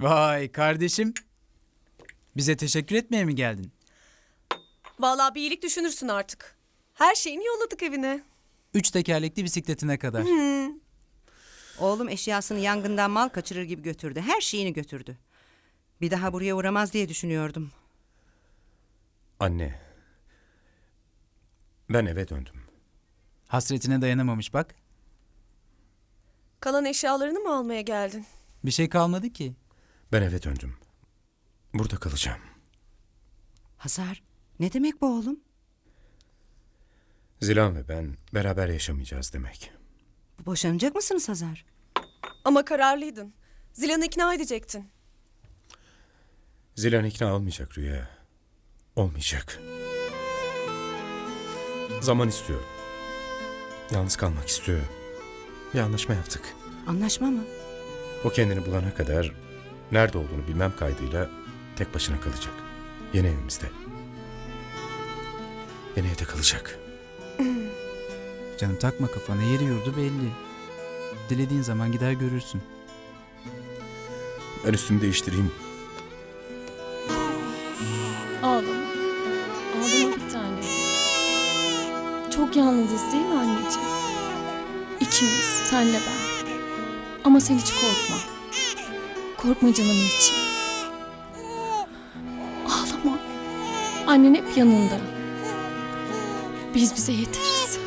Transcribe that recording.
Vay kardeşim. Bize teşekkür etmeye mi geldin? Vallahi bir iyilik düşünürsün artık. Her şeyini yolladık evine. Üç tekerlekli bisikletine kadar. Oğlum eşyasını yangından mal kaçırır gibi götürdü. Her şeyini götürdü. Bir daha buraya uğramaz diye düşünüyordum. Anne. Ben eve döndüm. Hasretine dayanamamış bak. Kalan eşyalarını mı almaya geldin? Bir şey kalmadı ki. Ben eve döndüm. Burada kalacağım. Hazar, ne demek bu oğlum? Zilan ve ben beraber yaşamayacağız demek. Boşanacak mısınız Hazar? Ama kararlıydın. Zilan'ı ikna edecektin. Zilan ikna olmayacak Rüya. Olmayacak. Zaman istiyor. Yalnız kalmak istiyor. Bir anlaşma yaptık. Anlaşma mı? O kendini bulana kadar nerede olduğunu bilmem kaydıyla tek başına kalacak. Yeni evimizde. Yeni evde kalacak. Canım takma kafana yeri yurdu belli. Dilediğin zaman gider görürsün. Ben üstümü değiştireyim. Ağlama. Ağlama bir tane. Çok yalnızız değil mi anneciğim? İkimiz, senle ben. Ama sen hiç korkma. Korkma canımın içi. Ağlama. Annen hep yanında. Biz bize yeteriz.